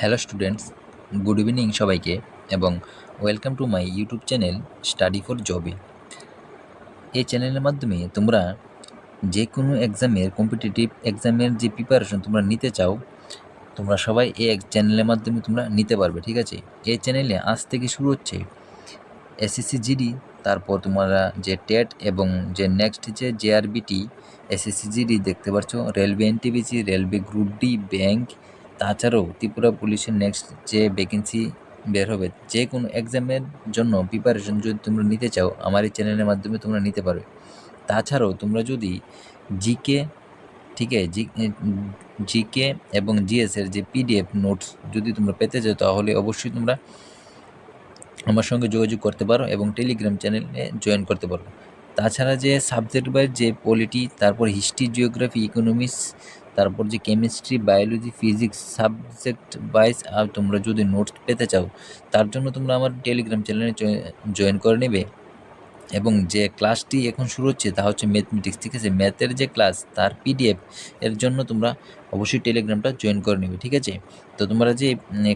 Hello students, good evening সবাইকে এবং welcome to my YouTube channel study for জবে এই চ্যানেলের মাধ্যমে তোমরা যে কোনো এক্সামের কম্পিটিটিভ এক্সামের যে প্রিপারেশন তোমরা নিতে চাও, তোমরা সবাই এই চ্যানেলের মাধ্যমে তোমরা নিতে পারবে, ঠিক আছে? এই চ্যানেলে আজ থেকে শুরু হচ্ছে এসএসসি জিডি তারপর তোমরা যে টেট এবং যে নেক্সট যে জেআরবিটি এসএসসি জিডি দেখতে পাচ্ছ railway NTPC railway group D bank তাছাড়াও ত্রিপুরা পুলিশের নেক্সট যে ভ্যাকেন্সি বের হবে, যে কোনো এক্সামের জন্য প্রিপারেশন যদি তোমরা নিতে চাও, আমার এই চ্যানেলের মাধ্যমে তোমরা নিতে পারবে। তাছাড়াও তোমরা যদি জিকে ঠিক আছে? জি জিকে এবং জিএসের যে পিডিএফ নোটস যদি তোমরা পেতে চাও, তাহলে অবশ্যই তোমরা আমার সঙ্গে যোগাযোগ করতে পারো এবং টেলিগ্রাম চ্যানেলে জয়েন করতে পারো। তাছাড়া যে সাবজেক্ট ওয়াইজ যে পলিটি তারপর হিস্ট্রি জিওগ্রাফি ইকোনমিক্স তারপর যে chemistry biology physics subject wise আর তোমরা যদি নোটস পেতে চাও, তার জন্য তোমরা আমার টেলিগ্রাম চ্যানেলে জয়েন করে নেবে। এবং যে ক্লাসটি এখন শুরু হচ্ছে, তা হচ্ছে ম্যাথমেটিক্স ঠিক আছে? ম্যাথের যে ক্লাস তার পিডিএফ এর জন্য তোমরা অবশ্যই টেলিগ্রামটা জয়েন করে নেবে, ঠিক আছে? তো তোমরা যে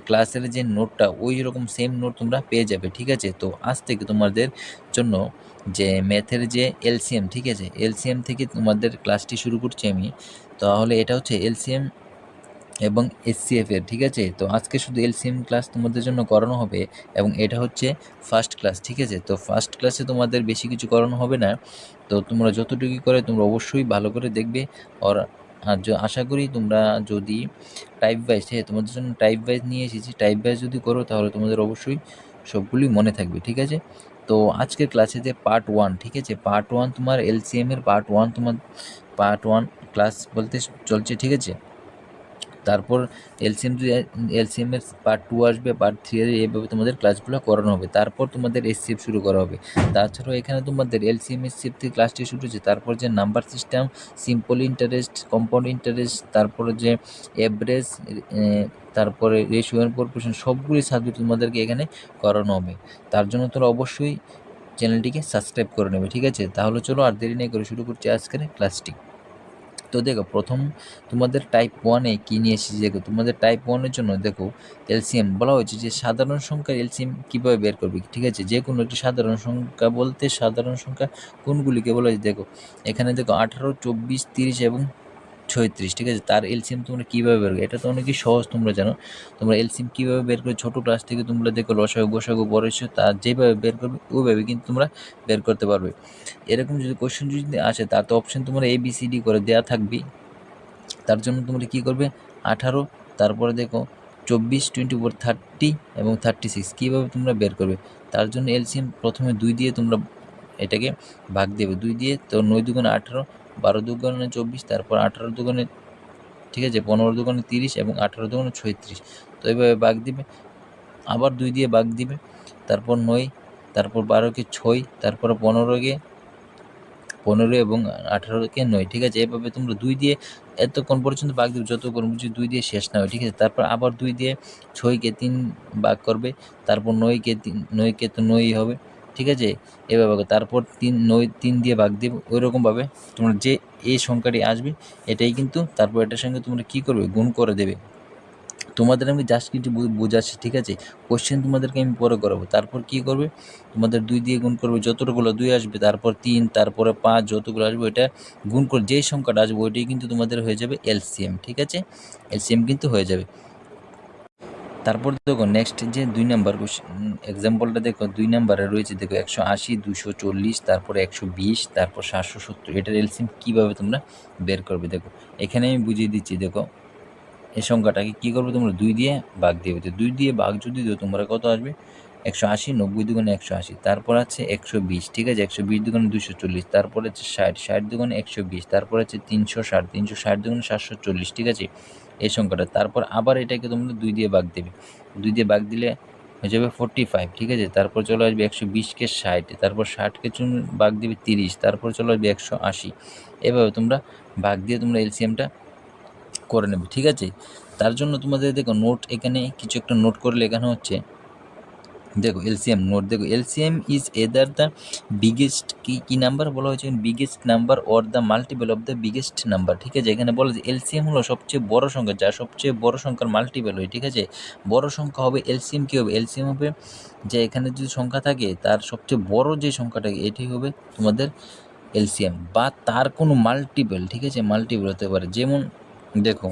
ক্লাসের যে নোটটা ওই রকম সেম নোট তোমরা পেয়ে যাবে, ঠিক আছে? তো আজ থেকে তোমাদের জন্য যে ম্যাথের যে এলসিএম ঠিক আছে? এলসিএম থেকে তোমাদের ক্লাসটি শুরু করছি আমি। তাহলে এটা হচ্ছে এলসিএম এবং এসসিএফ এর, ঠিক আছে? তো আজকে শুধু এলসিএম ক্লাস তোমাদের জন্য করানো হবে এবং এটা হচ্ছে ফার্স্ট ক্লাস ঠিক আছে? তো ফার্স্ট ক্লাসে তোমাদের বেশি কিছু করানো হবে না। তো তোমরা যতটুকু করে তোমরা অবশ্যই ভালো করে দেখবে। আর আর আশা করি তোমরা যদি টাইপ ওয়াইজ হ্যাঁ তোমাদের জন্য টাইপ ওয়াইজ নিয়ে এসেছি। টাইপ ওয়াইজ যদি করো তাহলে তোমাদের অবশ্যই সবগুলোই মনে থাকবে, ঠিক আছে? তো আজকের ক্লাসে যে পার্ট ওয়ান ঠিক আছে? পার্ট ওয়ান তোমার এলসিএম এর পার্ট ওয়ান তোমার পার্ট ওয়ান ক্লাস বলতে চলছে, ঠিক আছে? তারপর এলসিএম এলসিএমের পার্ট টু আসবে পার্ট থ্রি আসবে এইভাবে তোমাদের ক্লাসগুলো করানো হবে। তারপর তোমাদের এসসিএফ শুরু করা হবে। তাছাড়াও এখানে তোমাদের এলসিএম এসসিএফ থেকে ক্লাসটি শুরু হচ্ছে তারপর যে number system simple interest compound interest তারপরে যে এভারেজ তারপরে রেশিও প্রপোর্শন সবগুলি সাবজেক্ট তোমাদেরকে এখানে করানো হবে। তার জন্য তোমরা অবশ্যই চ্যানেলটিকে সাবস্ক্রাইব করে নেবে, ঠিক আছে? তাহলে চলো আর দেরি নেই করে শুরু করছি আজকের ক্লাসটি তো দেখো, প্রথম তোমাদের টাইপ ওয়ানে কী নিয়ে এসেছি দেখো, তোমাদের টাইপ ওয়ানের জন্য দেখো এলসিএম বলা হয়েছে যে সাধারণ সংখ্যার এলসিএম কীভাবে বের করবে, ঠিক আছে? যে কোনো একটি সাধারণ সংখ্যা বলতে সাধারণ সংখ্যা কোনগুলিকে বলা হয়েছে? দেখো, এখানে দেখো আঠারো, চব্বিশ, তিরিশ এবং ছয়ত্রিশ, ঠিক আছে? তার এলসিএম তোমরা কীভাবে বের করবে? এটা তো অনেকই সহজ তোমরা জানো। তোমরা এলসিএম কীভাবে বের করে ছোটো ক্লাস থেকে তোমরা দেখো লসাগু গোসাগু বড়শো তার যেভাবে বের করবে, ওইভাবে কিন্তু তোমরা বের করতে পারবে। এরকম যদি কোশ্চেন যদি আসে, তার তো অপশন তোমরা এ বি সি ডি করে দেওয়া থাকবে তার জন্য তোমরা কী করবে? আঠারো, তারপরে দেখো চব্বিশ টোয়েন্টি ফোর থার্টি এবং থার্টি সিক্স কীভাবে তোমরা বের করবে? তার জন্য এলসিএম প্রথমে দুই দিয়ে তোমরা এটাকে ভাগ দেবে। দুই দিয়ে তো নয় দুগুণে আঠারো বারো দুগুণে চব্বিশ, তারপর আঠারো দুগুণে, ঠিক আছে, পনেরো দুগুণে তিরিশ এবং আঠারো দুগুণে ছয়ত্রিশ। তো এইভাবে বাঘ দিবে, আবার দুই দিয়ে বাঘ দিবে, তারপর নয়, তারপর বারোকে ছয়, তারপর পনেরোকে পনেরো এবং আঠারোকে নয়, ঠিক আছে, এভাবে তোমরা দুই দিয়ে এতক্ষণ পর্যন্ত বাঘ দেবে, যতক্ষণ বুঝি দুই দিয়ে শেষ না হয়, ঠিক আছে, তারপর আবার দুই দিয়ে ছয়কে তিন বাঘ করবে, তারপর নয়কে তিন, নয়কে তো নয়ই হবে ঠিক আছে? এভাবে তারপর তিন নয়, তিন দিয়ে ভাগ দেবে ওই রকমভাবে তোমরা যে এই সংখ্যাটি আসবে, এটাই কিন্তু তারপর এটার সঙ্গে তোমরা কী করবে? গুণ করে দেবে। তোমাদের আমি জাস্ট কিছু বোঝাচ্ছি, ঠিক আছে? কোশ্চেন তোমাদেরকে আমি পরে করাবো। তারপর কী করবে? তোমাদের দুই দিয়ে গুণ করবে যতগুলো দুই আসবে, তারপর তিন, তারপরে পাঁচ, যতগুলো আসবে, ওইটা গুণ করে যেই সংখ্যাটা আসবে, ওইটাই কিন্তু তোমাদের হয়ে যাবে এলসিএম, ঠিক আছে? এলসিএম কিন্তু হয়ে যাবে। তারপর দেখো নেক্সট যে দুই নাম্বার এক্সাম্পলটা দেখো, দুই নাম্বারে রয়েছে, দেখো একশো আশি দুশো চল্লিশ, তারপরে একশো বিশ, তারপর সাতশো সত্তর। এটার এলসিএম কীভাবে তোমরা বের করবে দেখো। এখানে আমি বুঝিয়ে দিচ্ছি, দেখো এই সংখ্যাটাকে কী করবে তোমরা? দুই দিয়ে ভাগ দেবে। তো দুই দিয়ে ভাগ যদি দিও, তোমরা কত আসবে? একশো আশি, নব্বই দুগুণে একশো আশি। তারপর আছে একশো বিশ, ঠিক আছে? একশো বিশ দুগুণে দুশো চল্লিশ। তারপর আছে ষাট ষাট দুগুণে একশো বিশ। তারপর আছে তিনশো ষাট তিনশো ষাট দুগুণে সাতশো চল্লিশ, ঠিক আছে? এই সংখ্যাটা। তারপর আবার এটাকে তোমরা দুই দিয়ে বাঘ দেবে। দুই দিয়ে বাঘ দিলে হয়ে যাবে ফোরটি ফাইভ ঠিক আছে? তারপর চলে আসবে একশো বিশকে ষাট, তারপর ষাটকে চুন বাঘ দিবে তিরিশ, তারপর চলে আসবে একশো আশি। এভাবে তোমরা বাঘ দিয়ে তোমরা এলসিএমটা করে নেবে, ঠিক আছে? তার জন্য তোমাদের দেখো নোট এখানে কিছু একটা নোট করলে এখানে হচ্ছে দেখো এলসিএম নোট দেখো LCM is either the biggest কি কি নাম্বার বলা হয়েছে biggest number or the multiple of the biggest number ঠিক আছে? এখানে বলা হয়েছে এলসিএম হলো সবচেয়ে বড় সংখ্যা যা সবচেয়ে বড় সংখ্যার মাল্টিপল হয়, ঠিক আছে? বড় সংখ্যা হবে এলসিএম কী হবে? এলসিএম হবে যে এখানে যদি সংখ্যা থাকে, তার সবচেয়ে বড় যে সংখ্যাটা, এটি হবে তোমাদের এলসিএম বা তার কোনো মাল্টিপল ঠিক আছে? মাল্টিপল হতে পারে, যেমন দেখো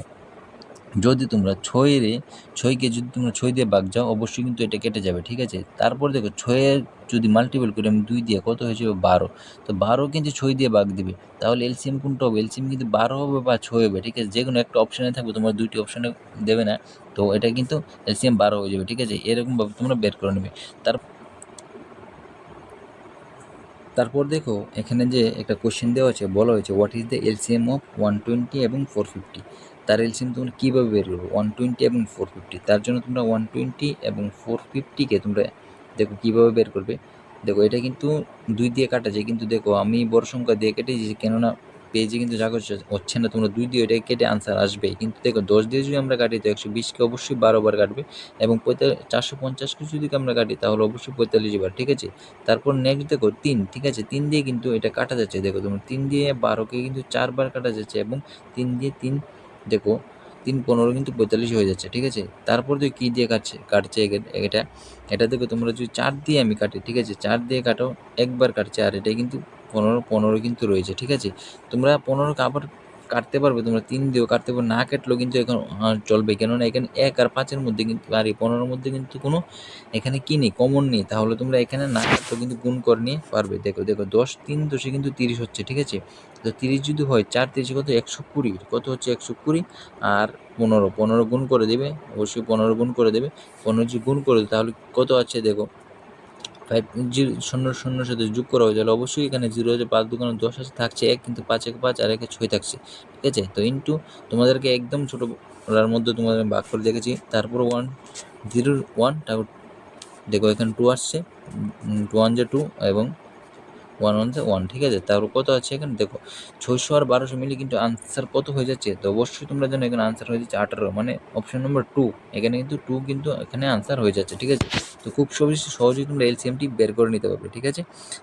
যদি তোমরা ছয়েরে ছয়কে যদি তোমরা ছয় দিয়ে বাঘ যাও, অবশ্যই কিন্তু এটা কেটে যাবে, ঠিক আছে? তারপর দেখো ছয়ের যদি মাল্টিপল করি, আমি দুই দিয়ে, কত হয়ে যাবে বারো। তো বারো কিন্তু ছয় দিয়ে বাঘ দিবে। তাহলে এলসিএম কোনটা হবে? এলসিএম কিন্তু বারো হবে বা ছয় হবে, ঠিক আছে? যে কোনো একটা অপশানে থাকবে, তোমার দুইটি অপশানে দেবে না। তো এটা কিন্তু এলসিএম বারো হয়ে যাবে, ঠিক আছে? এরকমভাবে তোমরা বের করে নেবে। তার তারপর দেখো, এখানে যে একটা কোশ্চেন দেওয়া আছে, বলা হয়েছে what is the LCM of one twenty এবং ফোর ফিফটি তার এলসিএম তোমরা কীভাবে বের করবে? ওয়ান টোয়েন্টি এবং ফোর ফিফটি তার জন্য তোমরা ওয়ান টোয়েন্টি এবং ফোর ফিফটিকে তোমরা দেখো কীভাবে বের করবে। দেখো, এটা কিন্তু দুই দিয়ে কাটা যায় কিন্তু দেখো আমি বড় সংখ্যা দিয়ে কেটেছি, কেননা পেজে কিন্তু যা করছে হচ্ছে না, তোমরা দুই দিয়ে এটা কেটে আনসার আসবে কিন্তু দেখো, দশ দিয়ে যদি আমরা কাটি, তো একশো বিশকে অবশ্যই বারো বার কাটবে এবং পঁয়তাল্লিশ, চারশো পঞ্চাশকে যদি আমরা কাটি, তাহলে অবশ্যই পঁয়তাল্লিশ বার, ঠিক আছে? তারপর নেক্সট দেখো তিন, ঠিক আছে? তিন দিয়ে কিন্তু এটা কাটা যাচ্ছে। দেখো, তোমরা তিন দিয়ে বারোকে কিন্তু চারবার কাটা যাচ্ছে এবং তিন দিয়ে তিন দেখো, তিন পনেরো কিন্তু পঁয়তাল্লিশ হয়ে যাচ্ছে, ঠিক আছে? তারপর তুই কী দিয়ে কাটছে? কাটছে এটা এটা দেখো তোমরা যদি চার দিয়ে আমি কাটি, ঠিক আছে? চার দিয়ে কাটো, একবার কাটছে, আর এটা কিন্তু পনেরো পনেরো কিন্তু রয়েছে, ঠিক আছে? তোমরা পনেরো আবার কাটতে পারবে, তোমরা তিন দিয়েও কাটতে পারবে। না কাটলেও কিন্তু এখন চলবে। কেননা এখানে এক আর পাঁচের মধ্যে কিন্তু, আর এই পনেরোর মধ্যে কিন্তু কোনো এখানে কী নেই কমন নেই। তাহলে তোমরা এখানে না কাটলেও কিন্তু গুণ করে নিয়ে পারবে। দেখো দেখো, দশ তিন দশে কিন্তু তিরিশ হচ্ছে, ঠিক আছে? তো তিরিশ যদি হয়, চার তিরিশে কত? একশো কুড়ি। কত হচ্ছে? একশো কুড়ি। আর পনেরো পনেরো গুণ করে দেবে, অবশ্যই পনেরো গুণ করে দেবে। পনেরো যদি গুণ করে দেবে, তাহলে কত আছে? দেখো ফাইভ জিরো, শূন্য শূন্যর সাথে যোগ করা হয়ে, তাহলে অবশ্যই এখানে জিরো আছে পাঁচ দোকানে দশ আছে, থাকছে এক, কিন্তু পাঁচ এক পাঁচ আর একে ছয় থাকছে। ঠিক আছে? তো ইন্টু তোমাদেরকে একদম ছোটো ওটার মধ্যে তোমাদের ভাগ করে দেখেছি। তারপর ওয়ান জিরো ওয়ান তারপর দেখো এখানে টু আসছে। টু ওয়ান যে টু এবং ওয়ান ওয়ান ওয়ান ঠিক আছে? তারপর কত আছে এখানে, দেখো, ছয়শো আর বারোশো মিলে কিন্তু আনসার কত হয়ে যাচ্ছে? তো অবশ্যই তোমরা জানো এখানে আনসার হয়ে যাচ্ছে আঠারো মানে অপশন নম্বর টু এখানে কিন্তু টু কিন্তু এখানে আনসার হয়ে যাচ্ছে, ঠিক আছে? তো খুব সহজে, সহজেই তোমরা এলসিএমটি বের করে নিতে পারবে, ঠিক আছে?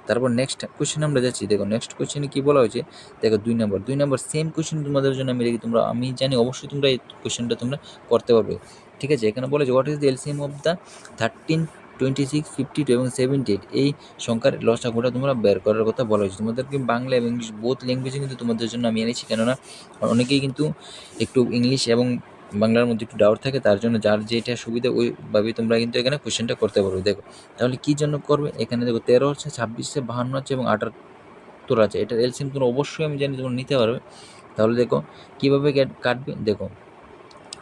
তারপর নেক্সট কোয়েশ্চেন আমরা যাচ্ছি, দেখো নেক্সট কোয়েশ্চেনে কী বলা হয়েছে? দেখো দুই নম্বর দুই নম্বর সেম কোয়েশ্চেন তোমাদের জন্য আমি রেখে, তোমরা, আমি জানি অবশ্যই তোমরা এই কোয়েশ্চেনটা তোমরা করতে পারবে, ঠিক আছে? এখানে বলেছে what is the LCM of the thirteen twenty six fifty two এবং সেভেন্টি এইট এই সংখ্যার লসাগুটা তোমরা বের করার কথা বলা হয়েছে। তোমাদেরকে বাংলা এবং ইংলিশ বোথ ল্যাঙ্গুয়েজে কিন্তু তোমাদের জন্য আমি এনেছি। কেননা অনেকেই কিন্তু একটু ইংলিশ এবং বাংলার মধ্যে একটু ডাউট থাকে, তার জন্য যার যেটা সুবিধা ওইভাবে তোমরা কিন্তু এখানে কোয়েশ্চেনটা করতে পারবে। দেখো, তাহলে কী জন্য করবে? এখানে দেখো, তেরো হচ্ছে, ছাব্বিশে বাহান্ন আছে এবং আটাত্তর আছে। এটার এলসিএম তোমরা অবশ্যই আমি জানি তোমরা নিতে পারবে। তাহলে দেখো, কীভাবে কাটবে? দেখো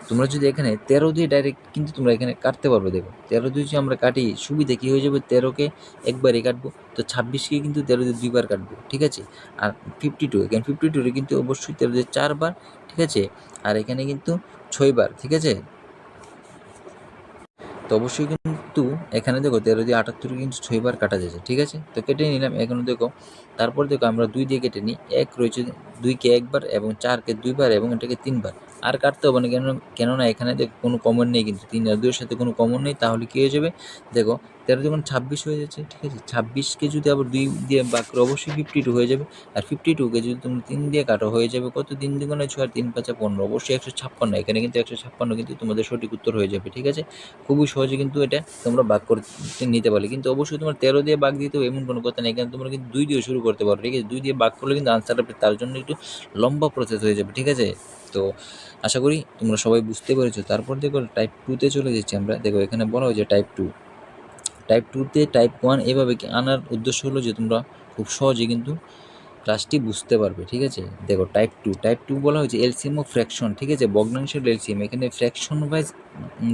তোমরা যদি এখানে তেরো দিয়ে ডাইরেক্ট কিন্তু তোমরা এখানে কাটতে পারবে, দেখো। তেরো দিয়ে যদি আমরা কাটি, সুবিধা কী হয়ে যাবে? তেরোকে একবারই কাটবো। তো ছাব্বিশকে কিন্তু তেরো দিয়ে দুইবার কাটবো, ঠিক আছে? আর ফিফটি টু এখানে ফিফটি টুরে কিন্তু অবশ্যই তেরো দিয়ে চারবার, ঠিক আছে? আর এখানে কিন্তু ছয়বার, ঠিক আছে? তো অবশ্যই কিন্তু এখানে দেখো, তেরো দিয়ে আটাত্তর কিন্তু ছয়বার কাটা যাচ্ছে, ঠিক আছে? তো কেটে নিলাম, এখানে দেখো, তারপর দেখো আমরা দুই দিয়ে কেটে নিই, এক রয়েছে দুইকে একবার এবং চারকে দুইবার এবং এটাকে তিনবার। আর কাটতে হবে না কেন কেননা এখানে দেখো কোনো কমন নেই কিন্তু। তিন আর দুইয়ের সাথে কোনো কমন নেই, তাহলে কী হয়ে যাবে? দেখো, তেরো যখন ছাব্বিশ হয়ে যাচ্ছে, ঠিক আছে? ছাব্বিশকে যদি আবার দুই দিয়ে বাক করে অবশ্যই ফিফটি টু হয়ে যাবে। আর ফিফটি টুকে যদি তুমি তিন দিয়ে কাটো, হয়ে যাবে কত? তিন দ্বিগুণে ছয় তিন পাঁচে পনেরো। অবশ্যই একশো ছাপ্পান্ন। এখানে কিন্তু একশো ছাপ্পান্ন কিন্তু তোমাদের সঠিক উত্তর হয়ে যাবে, ঠিক আছে? খুবই সহজে কিন্তু এটা তোমরা বাক করতে নিতে পারলে। কিন্তু অবশ্যই তোমার তেরো দিয়ে বাক দিতে হবে, এমন কোনো কথা নেই। এখানে তোমরা কিন্তু দুই দিয়ে শুরু করতে পারো, ঠিক আছে? দুই দিয়ে বাক করলে কিন্তু আনসার তার জন্য একটু লম্বা প্রসেস হয়ে যাবে, ঠিক আছে? তো আশা করি তোমরা সবাই বুঝতে পেরেছ। তারপর দেখো টাইপ টুতে চলে যাচ্ছি আমরা। দেখো এখানে বলা হয়েছে টাইপ টু টাইপ টুতে টাইপ ওয়ান এভাবে আনার উদ্দেশ্য হলো যে তোমরা খুব সহজে কিন্তু ক্লাসটি বুঝতে পারবে, ঠিক আছে? দেখো টাইপ টু টাইপ টু বলা হয়েছে এলসিএম ও ফ্র্যাকশন ঠিক আছে? ভগ্নাংশের এলসিএম এখানে ফ্র্যাকশন ওয়াইজ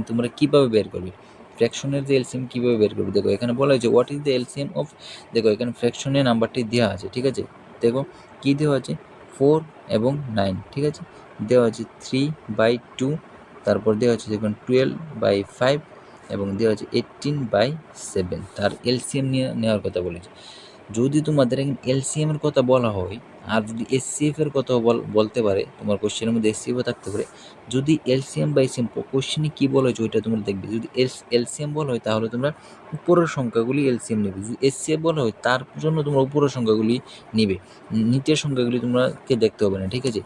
তোমরা কীভাবে বের করবে? ফ্র্যাকশনের যে এলসিএম কীভাবে বের করবে? দেখো এখানে বলা হয়েছে what is the LCM of দেখো এখানে ফ্র্যাকশনের নাম্বারটি দেওয়া আছে, ঠিক আছে? দেখো কী দেওয়া আছে? ফোর এবং নাইন, ঠিক আছে? দেওয়া আছে থ্রি বাই টু, তারপর দেওয়া হচ্ছে দেখুন টুয়েলভ বাই ফাইভ এবং দেওয়া হচ্ছে এইটিন বাই সেভেন। তার এলসিএম নিয়ে নেওয়ার কথা বলেছে। যদি তোমাদের এলসিএমের কথা বলা হয় আর যদি এসসিএফ এর কথা বল- বলতে পারে, তোমার কোশ্চেনের মধ্যে এসসিএফও থাকতে পারে, যদি এলসিএম বা এসিএম কোশ্চেনে কী বলা হয়েছে ওইটা তোমরা দেখবে, যদি এলসিএম বলা হয় তাহলে তোমরা উপরের সংখ্যাগুলি এলসিএম নেবে, যদি এসসিএফ বলা হয় তার জন্য তোমরা উপরের সংখ্যাগুলি নিবে, নিচের সংখ্যাগুলি তোমাকে দেখতে হবে না, ঠিক আছে?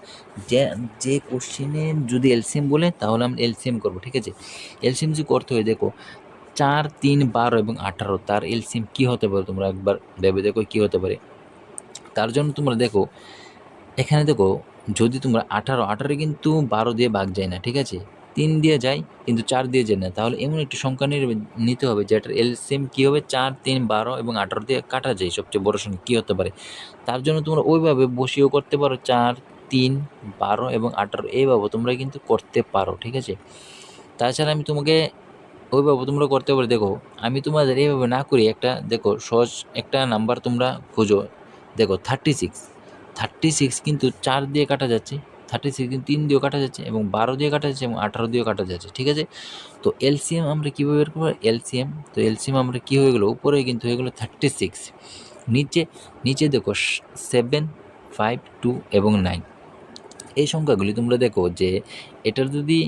যে যে কোশ্চেনে যদি এলসিএম বলে তাহলে আমরা এলসিএম করব, ঠিক আছে? এলসিএম যদি করতে হয়, দেখো, চার, তিন, বারো এবং আঠারো, তার এলসিএম কী হতে পারে তোমরা একবার ভেবে দেখো কী হতে পারে। তার জন্য তোমরা দেখো, এখানে দেখো, যদি তোমরা আঠারো আঠারো কিন্তু বারো দিয়ে ভাগ যায় না, ঠিক আছে? তিন দিয়ে যায়, কিন্তু চার দিয়ে যায় না। তাহলে এমন একটি সংখ্যা নিতে হবে যেটার এলসিএম কী হবে? চার, তিন, বারো এবং আঠারো দিয়ে কাটা যায়, সবচেয়ে বড় সংখ্যা, কী হতে পারে? তার জন্য তোমরা ওইভাবে বসিয়েও করতে পারো চার, তিন, বারো এবং আঠারো, এইভাবে তোমরা কিন্তু করতে পারো, ঠিক আছে? তাছাড়া আমি তোমাকে ওইভাবে তোমরা করতে পারো, দেখো, আমি তোমাদের এইভাবে না করি, একটা দেখো, সহজ একটা নাম্বার তোমরা খুঁজো। দেখো থার্টি সিক্স থার্টি সিক্স কিন্তু চার দিয়ে কাটা যাচ্ছে থার্টি সিক্স কিন্তু তিন দিয়েও কাটা যাচ্ছে এবং বারো দিয়ে কাটা যাচ্ছে এবং আঠারো দিয়েও কাটা যাচ্ছে, ঠিক আছে? তো এলসিএম আমরা কীভাবে বের করব? এলসিএম তো এলসিএম আমরা কী হয়ে গেলো? উপরে কিন্তু হয়ে গেলো থার্টি সিক্স নিচে নিচে দেখো সেভেন ফাইভ টু এবং নাইন এই সংখ্যাগুলি তোমরা দেখো যে এটার যদি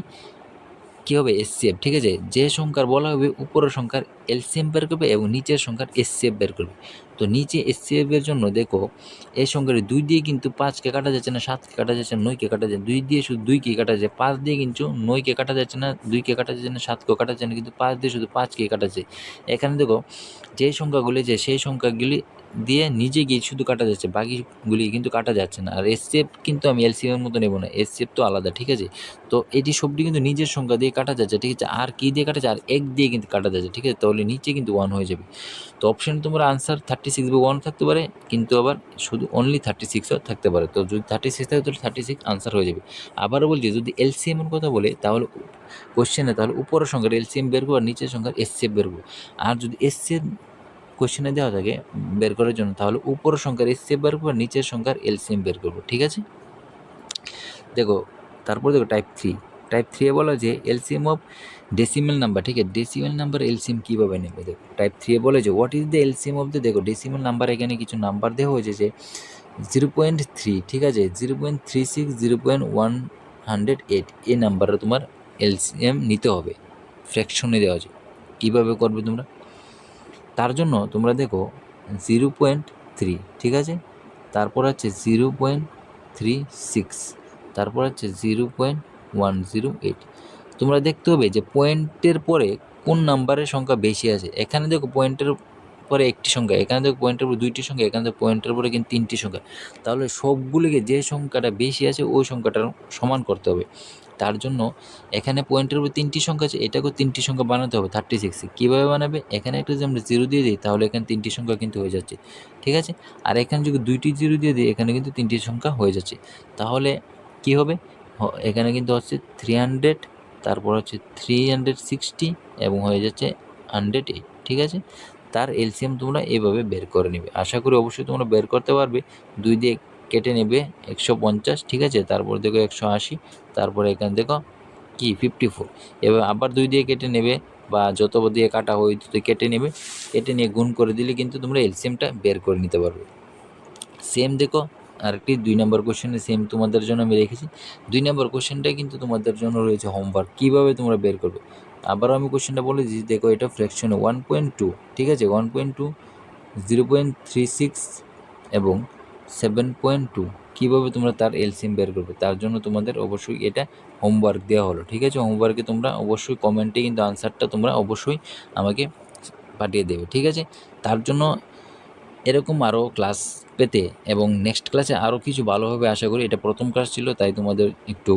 কী হবে এসসিএফ ঠিক আছে? যে সংখ্যার বলা হবে, উপরের সংখ্যার এলসিএম বের করবে এবং নিচের সংখ্যার এসসিএফ বের করবে। তো নিচে এসসিএফ এর জন্য দেখো, এই সংখ্যাটি দুই দিয়ে কিন্তু পাঁচকে কাটা যাচ্ছে না সাতকে কাটা যাচ্ছে না নয়কে কাটা যাচ্ছে দুই দিয়ে শুধু দুইকে কাটা যাচ্ছে, পাঁচ দিয়ে কিন্তু নয়কে কাটা যাচ্ছে না দুইকে কাটা যাচ্ছে না সাতকেও কাটা যাচ্ছে না, কিন্তু পাঁচ দিয়ে শুধু পাঁচকে কাটা যাচ্ছে। এখানে দেখো, যে সংখ্যাগুলি যে, সেই সংখ্যাগুলি দিয়ে নিজে গিয়ে শুধু কাটা যাচ্ছে, বাকিগুলি কিন্তু কাটা যাচ্ছে না। আর এসসিএফ কিন্তু আমি এলসিএম এর মতো নেব না এস এসসিএফ তো আলাদা, ঠিক আছে? তো এটি সবটি কিন্তু নিজের সংখ্যা দিয়ে কাটা যাচ্ছে, ঠিক আছে? আর কী দিয়ে কাটা যাচ্ছে? আর এক দিয়ে কিন্তু কাটা যাচ্ছে, ঠিক আছে? তাহলে নিচে কিন্তু ওয়ান হয়ে যাবে। তো অপশন তোমরা আনসার থার্টি সিক্স বা ওয়ান থাকতে পারে, কিন্তু আবার শুধু অনলি থার্টি সিক্সও থাকতে পারে। তো যদি থার্টি সিক্স থাকে, তাহলে থার্টি সিক্স আনসার হয়ে যাবে। আবারও বলছি, যদি এলসিএম এর কথা বলে, তাহলে কোশ্চেনে তাহলে উপরের সংখ্যার এলসিএম বের করব আর নিচের সংখ্যার এসসিএফ বের করব। আর যদি এসসিএফ কোশ্চেনে দেওয়া থাকে, বের করার জন্য। তাহলে উপরের সংখ্যার এসসিএফ বের করব নিচের সংখ্যার এলসিএম বের করব, ঠিক আছে? দেখো, তারপর দেখো টাইপ থ্রি টাইপ থ্রি এ বলা যে এলসিএম অফ ডেসিমেল নাম্বার ঠিক আছে? ডেসিমেল নাম্বার এলসিএম কীভাবে নেবে? দেখো টাইপ থ্রি এ বলে যে what is the LCM of the দেখো ডেসিমেল নাম্বার এখানে কিছু নাম্বার দেওয়া হয়েছে যে জিরো পয়েন্ট থ্রি ঠিক আছে? Zero point three six zero point one hundred eight এই নাম্বারটা তোমার এলসিএম নিতে হবে। ফ্র্যাকশনে দেওয়া আছে। কীভাবে করবে তোমরা? তার জন্য তোমরা দেখো জিরো পয়েন্ট থ্রি, ঠিক আছে? তারপর হচ্ছে জিরো পয়েন্ট থ্রি সিক্স, তারপর হচ্ছে zero point one zero eight. তোমরা দেখতে হবে যে পয়েন্টের পরে কোন নাম্বারের সংখ্যা বেশি আছে। এখানে দেখো পয়েন্টের পরে একটি সংখ্যা, এখানে দেখো পয়েন্টের পরে দুইটি সংখ্যা, এখানে দেখো পয়েন্টের পরে কিন্তু তিনটি সংখ্যা। তাহলে সবগুলিকে যে সংখ্যাটা বেশি আছে, ওই সংখ্যাটার সমান করতে হবে। তার জন্য এখানে পয়েন্টের উপর তিনটি সংখ্যা আছে, এটাকেও তিনটি সংখ্যা বানাতে হবে থার্টি সিক্সে কীভাবে বানাবে? এখানে একটা যদি আমরা জিরো দিয়ে দিই, তাহলে এখানে তিনটি সংখ্যা কিন্তু হয়ে যাচ্ছে। ঠিক আছে? আর এখানে যদি দুইটি জিরো দিয়ে দিই, এখানে কিন্তু তিনটি সংখ্যা হয়ে যাচ্ছে। তাহলে কি হবে? এখানে কিন্তু হচ্ছে থ্রি হান্ড্রেড তারপর হচ্ছে থ্রি হান্ড্রেড সিক্সটি এবং হয়ে যাচ্ছে হান্ড্রেড এইট ঠিক আছে? তার এলসিএম তোমরা এভাবে বের করে নেবে। আশা করি অবশ্যই তোমরা বের করতে পারবে। দুই দিয়ে কেটে নেবে একশো পঞ্চাশ, ঠিক আছে? তারপর দেখো একশো আশি, তারপরে এখানে দেখো কি ফিফটি ফোর এবার আবার দুই দিয়ে কেটে নেবে বা যত দিয়ে কাটা হয় তত কেটে নেবে। কেটে নিয়ে গুণ করে দিলে কিন্তু তোমরা এলসিএমটা বের করে নিতে পারবে। সেম দেখো, আরেকটি দুই নম্বর কোশ্চেনে সেম তোমাদের জন্য আমি রেখেছি। দুই নম্বর কোশ্চেনটাই কিন্তু তোমাদের জন্য রয়েছে হোমওয়ার্ক কীভাবে তোমরা বের করবে? আবারও আমি কোশ্চেনটা বলে দিচ্ছি, দেখো এটা ফ্র্যাকশনে ওয়ান পয়েন্ট টু ঠিক আছে? One point two zero point three six এবং সেভেন পয়েন্ট টু কীভাবে তোমরা তার এলসিএম বের করবে? তার জন্য তোমাদের অবশ্যই এটা হোমওয়ার্ক দেওয়া হলো, ঠিক আছে? হোমওয়ার্কে তোমরা অবশ্যই কমেন্টে কিন্তু আনসারটা তোমরা অবশ্যই আমাকে পাঠিয়ে দেবে, ঠিক আছে? তার জন্য এরকম আরও ক্লাস পেতে এবং নেক্সট ক্লাসে আরও কিছু ভালোভাবে আশা করি, এটা প্রথম ক্লাস ছিল, তাই তোমাদের একটু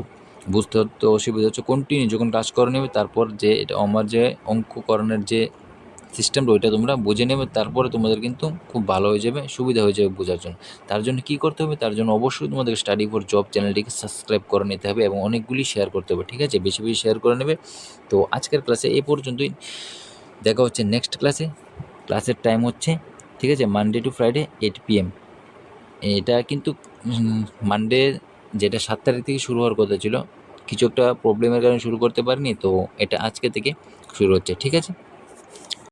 বুঝতে হতে অসুবিধা হচ্ছে। কন্টিনিউ যখন ক্লাস করে নেবে, তারপর যে এটা আমার যে অঙ্ককরণের যে সিস্টেমটা ওইটা তোমরা বুঝে নেবে, তারপরে তোমাদের কিন্তু খুব ভালো হয়ে যাবে, সুবিধা হয়ে যাবে বোঝার জন্য। তার জন্য কী করতে হবে? তার জন্য অবশ্যই তোমাদের স্টাডি ফর জব চ্যানেলটিকে সাবস্ক্রাইব করে নিতে হবে এবং অনেকগুলি শেয়ার করতে হবে, ঠিক আছে? বেশি বেশি শেয়ার করে নেবে। তো আজকের ক্লাসে এ পর্যন্তই। দেখা হচ্ছে নেক্সট ক্লাসে ক্লাসের টাইম হচ্ছে, ঠিক আছে? Monday to Friday eight PM এটা কিন্তু মানডে যেটা সাত তারিখ থেকে শুরু হওয়ার কথা ছিল, কিছু একটা প্রবলেমের কারণে শুরু করতে পারিনি, তো এটা আজকে থেকে শুরু হচ্ছে, ঠিক আছে?